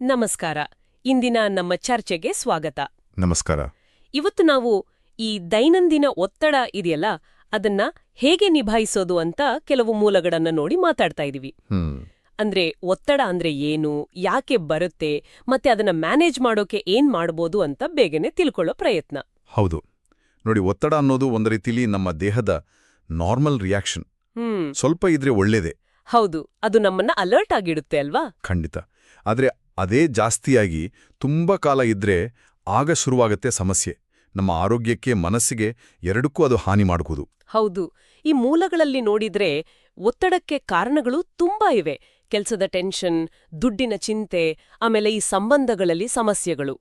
ನಮಸ್ಕಾರ. ಇಂದಿನ ನಮ್ಮ ಚರ್ಚೆಗೆ ಸ್ವಾಗತ. ನಮಸ್ಕಾರ. ಇವತ್ತು ನಾವು ಈ ದೈನಂದಿನ ಒತ್ತಡ ಇದೆಯಲ್ಲ ಅದನ್ನ ಹೇಗೆ ನಿಭಾಯಿಸೋದು ಅಂತ ಕೆಲವು ಮೂಲಗಳನ್ನ ನೋಡಿ ಮಾತಾಡ್ತಾ ಇದೀವಿ. ಅಂದ್ರೆ ಒತ್ತಡ ಅಂದ್ರೆ ಏನು ಯಾಕೆ ಬರುತ್ತೆ ಮತ್ತೆ ಅದನ್ನ ಮ್ಯಾನೇಜ್ ಮಾಡೋಕೆ ಏನ್ ಮಾಡ್ಬೋದು ಅಂತ ಬೇಗನೆ ತಿಳ್ಕೊಳ್ಳೋ ಪ್ರಯತ್ನ. ಹೌದು. ನೋಡಿ ಒತ್ತಡ ಅನ್ನೋದು ಒಂದ್ ರೀತಿಲಿ ನಮ್ಮ ದೇಹದ ನಾರ್ಮಲ್ ರಿಯಾಕ್ಷನ್. ಸ್ವಲ್ಪ ಇದ್ರೆ ಒಳ್ಳೇದೇ. ಹೌದು ಅದು ನಮ್ಮನ್ನ ಅಲರ್ಟ್ ಆಗಿಡುತ್ತೆ ಅಲ್ವಾ? ಖಂಡಿತ. ಆದ್ರೆ ಅದೇ ಜಾಸ್ತಿಯಾಗಿ ತುಂಬಾ ಕಾಲ ಇದ್ರೆ ಆಗ ಶುರುವಾಗತ್ತೆ ಸಮಸ್ಯೆ. ನಮ್ಮ ಆರೋಗ್ಯಕ್ಕೆ ಮನಸ್ಸಿಗೆ ಎರಡಕ್ಕೂ ಅದು ಹಾನಿ ಮಾಡಬಹುದು ಹೌದು. ಈ ಮೂಲಗಳಲ್ಲಿ ನೋಡಿದ್ರೆ ಒತ್ತಡಕ್ಕೆ ಕಾರಣಗಳು ತುಂಬಾ ಇವೆ. ಕೆಲಸದ ಟೆನ್ಷನ್ ದುಡ್ಡಿನ ಚಿಂತೆ ಆಮೇಲೆ ಈ ಸಂಬಂಧಗಳಲ್ಲಿ ಸಮಸ್ಯೆಗಳು.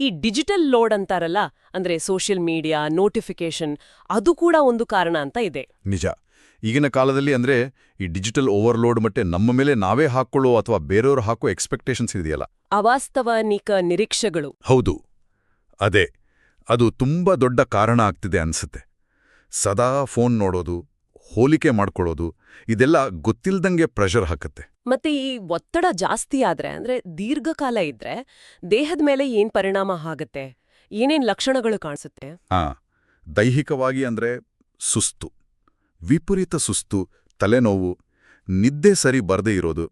ಈ ಡಿಜಿಟಲ್ ಲೋಡ್ ಅಂತಾರಲ್ಲ ಅಂದ್ರೆ ಸೋಷಿಯಲ್ ಮೀಡಿಯಾ ನೋಟಿಫಿಕೇಶನ್ ಅದು ಕೂಡ ಒಂದು ಕಾರಣ ಅಂತ ಇದೆ. ನಿಜ. ಈಗಿನ ಕಾಲದಲ್ಲಿ ಅಂದ್ರೆ ಈ ಡಿಜಿಟಲ್ ಓವರ್ಲೋಡ್ ಮತ್ತೆ ನಮ್ಮ ಮೇಲೆ ನಾವೇ ಹಾಕೊಳ್ಳೋ ಅಥವಾ ಬೇರೆಯವರು ಹಾಕೋ ಎಕ್ಸ್ಪೆಕ್ಟೇಷನ್ಸ್ ಇದೆಯಲ್ಲ? ಅವಾಸ್ತವನಿಕ ನಿರೀಕ್ಷೆಗಳು. ಹೌದು. ಅದೇ. ಅದು ತುಂಬಾ ದೊಡ್ಡ ಕಾರಣ ಆಗ್ತಿದೆ ಅನ್ಸುತ್ತೆ. ಸದಾ ಫೋನ್ ನೋಡೋದು ಹೋಲಿಕೆ ಮಾಡ್ಕೊಳ್ಳೋದು ಇದೆಲ್ಲ ಗೊತ್ತಿಲ್ದಂಗೆ ಪ್ರೆಷರ್ ಹಾಕತ್ತೆ. ಮತ್ತೆ ಈ ಒತ್ತಡ ಜಾಸ್ತಿ ಆದ್ರೆ ಅಂದ್ರೆ ದೀರ್ಘಕಾಲ ಇದ್ರೆ ದೇಹದ ಮೇಲೆ ಏನ್ ಪರಿಣಾಮ ಆಗುತ್ತೆ ಏನೇನ್ ಲಕ್ಷಣಗಳು ಕಾಣಿಸುತ್ತೆ? ಹಾ. ದೈಹಿಕವಾಗಿ ಅಂದ್ರೆ ಸುಸ್ತು. ವಿಪರೀತ ಸುಸ್ತು ತಲೆನೋವು ನಿದ್ದೆ ಸರಿ ಬರದೇ ಇರೋದು.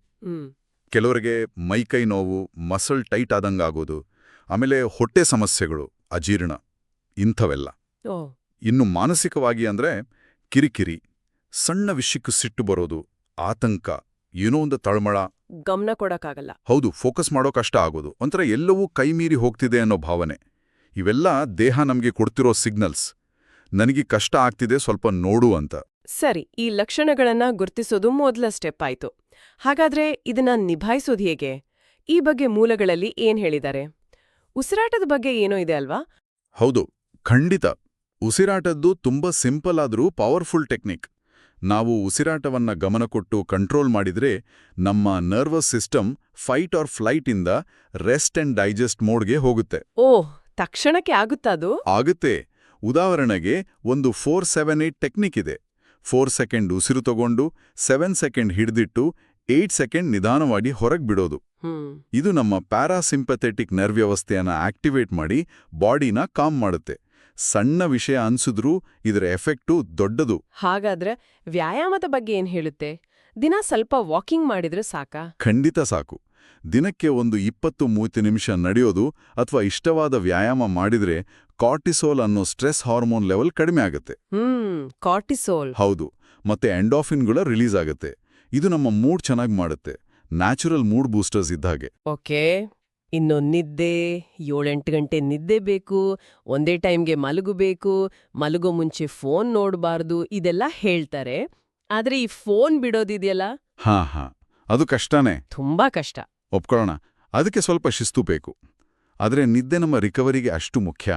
ಕೆಲವರಿಗೆ ಮೈಕೈ ನೋವು ಮಸಲ್ ಟೈಟ್ ಆದಂಗಾಗೋದು ಆಮೇಲೆ ಹೊಟ್ಟೆ ಸಮಸ್ಯೆಗಳು ಅಜೀರ್ಣ ಇಂಥವೆಲ್ಲ. ಇನ್ನು ಮಾನಸಿಕವಾಗಿ ಅಂದ್ರೆ ಕಿರಿಕಿರಿ ಸಣ್ಣ ವಿಷಯಕ್ಕೂ ಸಿಟ್ಟು ಬರೋದು ಆತಂಕ ಏನೋ ಒಂದು ತಳಮಳ. ಗಮನ ಕೊಡಕ್ಕಾಗಲ್ಲ. ಹೌದು ಫೋಕಸ್ ಮಾಡೋ ಕಷ್ಟ ಆಗೋದು. ಒಂಥರ ಎಲ್ಲವೂ ಕೈಮೀರಿ ಹೋಗ್ತಿದೆ ಅನ್ನೋ ಭಾವನೆ. ಇವೆಲ್ಲ ದೇಹ ನಮಗೆ ಕೊಡ್ತಿರೋ ಸಿಗ್ನಲ್ಸ್. ನನಗೆ ಕಷ್ಟ ಆಗ್ತಿದೆ ಸ್ವಲ್ಪ ನೋಡು ಅಂತ. ಸರಿ ಈ ಲಕ್ಷಣಗಳನ್ನು ಗುರ್ತಿಸೋದು ಮೊದಲ ಸ್ಟೆಪ್ ಆಯ್ತು. ಹಾಗಾದ್ರೆ ಇದನ್ನ ನಿಭಾಯಿಸೋದು ಹೇಗೆ? ಈ ಬಗ್ಗೆ ಮೂಲಗಳಲ್ಲಿ ಏನ್ ಹೇಳಿದ್ದಾರೆ? ಉಸಿರಾಟದ ಬಗ್ಗೆ ಏನೋ ಇದೆ ಅಲ್ವಾ? ಹೌದು ಖಂಡಿತ. ಉಸಿರಾಟದ್ದು ತುಂಬಾ ಸಿಂಪಲ್ ಆದ್ರೂ ಪವರ್ಫುಲ್ ಟೆಕ್ನಿಕ್. ನಾವು ಉಸಿರಾಟವನ್ನ ಗಮನ ಕೊಟ್ಟು ಕಂಟ್ರೋಲ್ ಮಾಡಿದ್ರೆ ನಮ್ಮ nervous system fight or flight ಇಂದ ರೆಸ್ಟ್ ಅಂಡ್ ಡೈಜೆಸ್ಟ್ ಮೋಡ್ಗೆ ಹೋಗುತ್ತೆ. ಓಹ್ ತಕ್ಷಣಕ್ಕೆ ಆಗುತ್ತಾ ಅದು? ಆಗುತ್ತೆ. ಉದಾಹರಣೆಗೆ ಒಂದು ಫೋರ್ ಸೆವೆನ್ ಏಟ್ ಟೆಕ್ನಿಕ್ ಇದೆ. ಫೋರ್ ಸೆಕೆಂಡ್ ಉಸಿರು ತಗೊಂಡು ಸೆವೆನ್ ಸೆಕೆಂಡ್ ಹಿಡಿದಿಟ್ಟು ಏಟ್ ಸೆಕೆಂಡ್ ನಿಧಾನವಾಗಿ ಹೊರಗೆ ಬಿಡೋದು. ಇದು ನಮ್ಮ ಪ್ಯಾರಾಸಿಂಪಥೆಟಿಕ್ ನರ್ವ್ ವ್ಯವಸ್ಥೆಯನ್ನು ಆಕ್ಟಿವೇಟ್ ಮಾಡಿ ಬಾಡಿನ ಕಾಮ್ ಮಾಡುತ್ತೆ. ಸಣ್ಣ ವಿಷಯ ಅನ್ಸಿದ್ರೂ ಇದರ ಎಫೆಕ್ಟು ದೊಡ್ಡದು. ಹಾಗಾದ್ರೆ ವ್ಯಾಯಾಮದ ಬಗ್ಗೆ ಏನ್ ಹೇಳುತ್ತೆ? ದಿನ ಸ್ವಲ್ಪ ವಾಕಿಂಗ್ ಮಾಡಿದ್ರೆ ಸಾಕಾ? ಖಂಡಿತ ಸಾಕು. ದಿನಕ್ಕೆ ಒಂದು ಇಪ್ಪತ್ತು ಮೂವತ್ತು ನಿಮಿಷ ನಡೆಯೋದು ಅಥವಾ ಇಷ್ಟವಾದ ವ್ಯಾಯಾಮ ಮಾಡಿದ್ರೆ ಕಾರ್ಟಿಸೋಲ್ ಅನ್ನೋ ಸ್ಟ್ರೆಸ್ ಹಾರ್ಮೋನ್ ಲೆವೆಲ್ ಕಡಿಮೆ ಆಗುತ್ತೆ. Hmm cortisol. ಹೌದು ಮತ್ತೆ ಎಂಡಾಫಿನ್ಗಳ ರಿಲೀಸ್ ಆಗುತ್ತೆ. ಇದು ನಮ್ಮ ಮೂಡ್ ಚೆನ್ನಾಗಿ ಮಾಡುತ್ತೆ ನ್ಯಾಚುರಲ್ ಮೂಡ್ ಬೂಸ್ಟರ್ಸ್ ಇದ್ದಾಗೆ ಓಕೆ ಇನ್ನು ನಿದ್ದೆ ಏಳೆಂಟು ಗಂಟೆ ನಿದ್ದೆ ಬೇಕು ಒಂದೇ ಟೈಮ್ಗೆ ಮಲಗಬೇಕು ಮಲಗೋ ಮುಂಚೆ ಫೋನ್ ನೋಡಬಾರ್ದು ಇದೆಲ್ಲ ಹೇಳ್ತಾರೆ. ಆದ್ರೆ ಈ ಫೋನ್ ಬಿಡೋದಿದೆಯಲ್ಲ ಹಾ ಹಾ ಅದು ಕಷ್ಟನೇ. ತುಂಬಾ ಕಷ್ಟ. ಒಪ್ಕೊಳ್ಳೋಣ ಅದಕ್ಕೆ ಸ್ವಲ್ಪ ಶಿಸ್ತು ಬೇಕು. ಆದರೆ ನಿದ್ದೆ ನಮ್ಮ ರಿಕವರಿಗೆ ಅಷ್ಟು ಮುಖ್ಯ.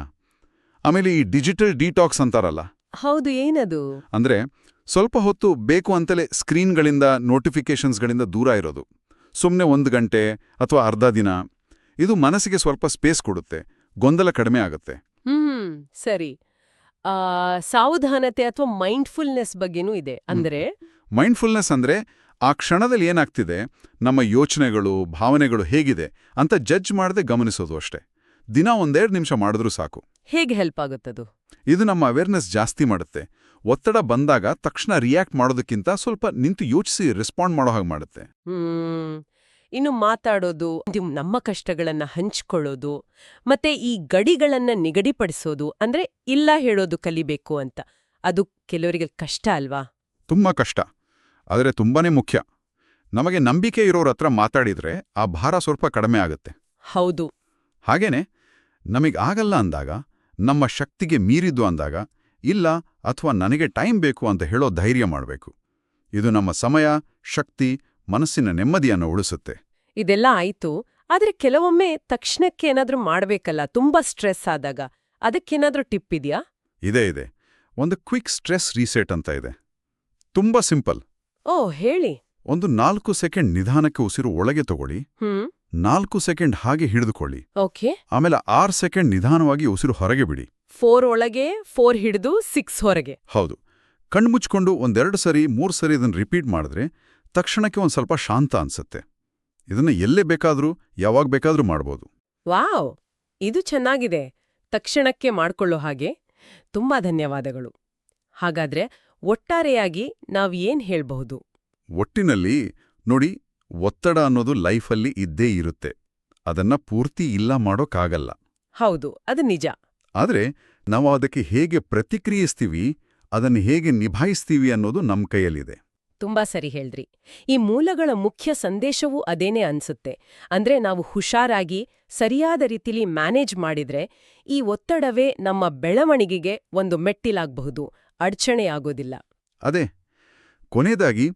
ಆಮೇಲೆ ಈ ಡಿಜಿಟಲ್ ಡಿಟಾಕ್ಸ್ ಅಂತಾರಲ್ಲ? ಹೌದು ಏನದು? ಅಂದ್ರೆ ಸ್ವಲ್ಪ ಹೊತ್ತು ಬೇಕು ಅಂತಲೇ ಸ್ಕ್ರೀನ್ಗಳಿಂದ ನೋಟಿಫಿಕೇಷನ್ಸ್ಗಳಿಂದ ದೂರ ಇರೋದು. ಸುಮ್ಮನೆ ಒಂದು ಗಂಟೆ ಅಥವಾ ಅರ್ಧ ದಿನ. ಇದು ಮನಸ್ಸಿಗೆ ಸ್ವಲ್ಪ ಸ್ಪೇಸ್ ಕೊಡುತ್ತೆ ಗೊಂದಲ ಕಡಿಮೆ ಆಗುತ್ತೆ. ಹ್ಮ್ ಸರಿ. ಆ ಸಾವಧಾನತೆ ಅಥವಾ ಮೈಂಡ್ಫುಲ್ನೆಸ್ ಬಗ್ಗೆನೂ ಇದೆ. ಅಂದ್ರೆ? ಮೈಂಡ್ಫುಲ್ನೆಸ್ ಅಂದ್ರೆ ಆ ಕ್ಷಣದಲ್ಲಿ ಏನಾಗ್ತಿದೆ ನಮ್ಮ ಯೋಚನೆಗಳು ಭಾವನೆಗಳು ಹೇಗಿದೆ ಅಂತ ಜಡ್ಜ್ ಮಾಡದೆ ಗಮನಿಸೋದು ಅಷ್ಟೇ. ದಿನ ಒಂದೆರಡು ನಿಮಿಷ ಮಾಡಿದ್ರೂ ಸಾಕು. ಹೇಗೆ ಹೆಲ್ಪ್ ಆಗುತ್ತದು? ಇದು ನಮ್ಮ ಅವೇರ್ನೆಸ್ ಜಾಸ್ತಿ ಮಾಡುತ್ತೆ. ಒತ್ತಡ ಬಂದಾಗ ತಕ್ಷಣ ರಿಯಾಕ್ಟ್ ಮಾಡೋದಕ್ಕಿಂತ ಸ್ವಲ್ಪ ನಿಂತು ಯೋಚಿಸಿ ರೆಸ್ಪಾಂಡ್ ಮಾಡೋ ಹಾಗೆ ಮಾಡುತ್ತೆ. ಇನ್ನು ಮಾತಾಡೋದು ನಮ್ಮ ಕಷ್ಟಗಳನ್ನು ಹಂಚಿಕೊಳ್ಳೋದು ಮತ್ತೆ ಈ ಗಡಿಗಳನ್ನು ನಿಗಡಿಪಡಿಸೋದು ಅಂದ್ರೆ ಇಲ್ಲ ಹೇಳೋದು ಕಲಿಬೇಕು ಅಂತ. ಅದು ಕೆಲವರಿಗೆ ಕಷ್ಟ ಅಲ್ವಾ? ತುಂಬಾ ಕಷ್ಟ. ಆದರೆ ತುಂಬಾನೇ ಮುಖ್ಯ. ನಮಗೆ ನಂಬಿಕೆ ಇರೋರ ಹತ್ರ ಮಾತಾಡಿದ್ರೆ ಆ ಭಾರ ಸ್ವಲ್ಪ ಕಡಿಮೆ ಆಗುತ್ತೆ. ಹೌದು. ಹಾಗೇನೆ ನಮಗಾಗಲ್ಲ ಆಗಲ್ಲ ಅಂದಾಗ ನಮ್ಮ ಶಕ್ತಿಗೆ ಮೀರಿದ್ದು ಅಂದಾಗ ಇಲ್ಲ ಅಥವಾ ನನಗೆ ಟೈಮ್ ಬೇಕು ಅಂತ ಹೇಳೋ ಧೈರ್ಯ ಮಾಡಬೇಕು. ಇದು ನಮ್ಮ ಸಮಯ ಶಕ್ತಿ ಮನಸ್ಸಿನ ನೆಮ್ಮದಿಯನ್ನು ಉಳಿಸುತ್ತೆ. ಇದೆಲ್ಲ ಆಯ್ತು ಆದ್ರೆ ಕೆಲವೊಮ್ಮೆ ತಕ್ಷಣಕ್ಕೆ ಏನಾದರೂ ಮಾಡಬೇಕಲ್ಲ ತುಂಬಾ ಸ್ಟ್ರೆಸ್ ಆದಾಗ ಅದಕ್ಕೇನಾದ್ರೂ ಟಿಪ್ ಇದೆಯಾ? ಇದೇ ಇದೆ. ಒಂದು ಕ್ವಿಕ್ ಸ್ಟ್ರೆಸ್ ರೀಸೆಟ್ ಅಂತ ಇದೆ. ತುಂಬಾ ಸಿಂಪಲ್. ಓ ಹೇಳಿ. ಒಂದು ನಾಲ್ಕು ಸೆಕೆಂಡ್ ನಿಧಾನಕ್ಕೆ ಉಸಿರು ಒಳಗೆ ತಗೊಳ್ಳಿ. ನಾಲ್ಕು ಸೆಕೆಂಡ್ ಹಾಗೆ ಹಿಡಿದುಕೊಳ್ಳಿ. ಓಕೆ. ಆಮೇಲೆ ಆರು ಸೆಕೆಂಡ್ ನಿಧಾನವಾಗಿ ಉಸಿರು ಹೊರಗೆ ಬಿಡಿ. ಫೋರ್ ಒಳಗೆ ಫೋರ್ ಹಿಡಿದು ಸಿಕ್ಸ್ ಹೊರಗೆ. ಹೌದು. ಕಣ್ಮುಚ್ಕೊಂಡು ಒಂದೆರಡು ಸರಿ ಮೂರು ಸರಿ ಇದನ್ನು ರಿಪೀಟ್ ಮಾಡಿದ್ರೆ ತಕ್ಷಣಕ್ಕೆ ಒಂದು ಸ್ವಲ್ಪ ಶಾಂತ ಅನ್ಸುತ್ತೆ. ಇದನ್ನ ಎಲ್ಲೇ ಬೇಕಾದರೂ ಯಾವಾಗ ಬೇಕಾದರೂ ಮಾಡ್ಬೋದು. ವಾವ್! ಇದು ಚೆನ್ನಾಗಿದೆ. ತಕ್ಷಣಕ್ಕೆ ಮಾಡ್ಕೊಳ್ಳೋ ಹಾಗೆ. ತುಂಬಾ ಧನ್ಯವಾದಗಳು. ಹಾಗಾದ್ರೆ ಒಟ್ಟಾರೆಯಾಗಿ ನಾವ್ ಏನ್ ಹೇಳ್ಬಹುದು? ಒಟ್ಟಿನಲ್ಲಿ ನೋಡಿ ಒತ್ತಡ ಅನ್ನೋದು ಲೈಫಲ್ಲಿ ಇದ್ದೇ ಇರುತ್ತೆ. ಅದನ್ನ ಪೂರ್ತಿ ಇಲ್ಲ ಮಾಡೋಕ್ಕಾಗಲ್ಲ. ಹೌದು ಅದು ನಿಜ. ಆದರೆ ನಾವು ಅದಕ್ಕೆ ಹೇಗೆ ಪ್ರತಿಕ್ರಿಯಿಸ್ತೀವಿ ಅದನ್ನು ಹೇಗೆ ನಿಭಾಯಿಸ್ತೀವಿ ಅನ್ನೋದು ನಮ್ಮ ಕೈಯಲ್ಲಿದೆ. ತುಂಬಾ ಸರಿ ಹೇಳ್ದ್ರಿ. ಈ ಮೂಲಗಳ ಮುಖ್ಯ ಸಂದೇಶವೂ ಅದೇನೇ ಅನ್ಸುತ್ತೆ? ಅಂದ್ರೆ ನಾವು ಹುಷಾರಾಗಿ ಸರಿಯಾದ ರೀತಿಲಿ ಮ್ಯಾನೇಜ್ ಮಾಡಿದ್ರೆ ಈ ಒತ್ತಡವೇ ನಮ್ಮ ಬೆಳವಣಿಗೆಗೆ ಒಂದು ಮೆಟ್ಟಿಲಾಗಬಹುದು ಅಡಚಣೆಯಾಗೋದಿಲ್ಲ. ಅದೇ ಕೊನೆಯದಾಗಿ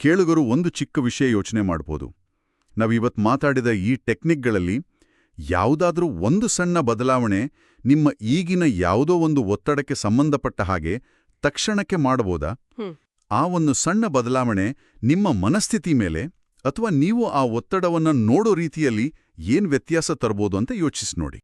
ಕೇಳುಗರು ಒಂದು ಚಿಕ್ಕ ವಿಷಯ ಯೋಚನೆ ಮಾಡ್ಬೋದು. ನಾವಿವತ್ ಮಾತಾಡಿದ ಈ ಟೆಕ್ನಿಕ್ಗಳಲ್ಲಿ ಯಾವುದಾದ್ರೂ ಒಂದು ಸಣ್ಣ ಬದಲಾವಣೆ ನಿಮ್ಮ ಈಗಿನ ಯಾವುದೋ ಒಂದು ಒತ್ತಡಕ್ಕೆ ಸಂಬಂಧಪಟ್ಟ ಹಾಗೆ ತಕ್ಷಣಕ್ಕೆ ಮಾಡಬಹುದಾ ಆ ಒಂದು ಸಣ್ಣ ಬದಲಾವಣೆ ನಿಮ್ಮ ಮನಸ್ಥಿತಿ ಮೇಲೆ ಅಥವಾ ನೀವು ಆ ಒತ್ತಡವನ್ನು ನೋಡೋ ರೀತಿಯಲ್ಲಿ ಏನು ವ್ಯತ್ಯಾಸ ತರಬಹುದು ಅಂತ ಯೋಚಿಸಿ ನೋಡಿ.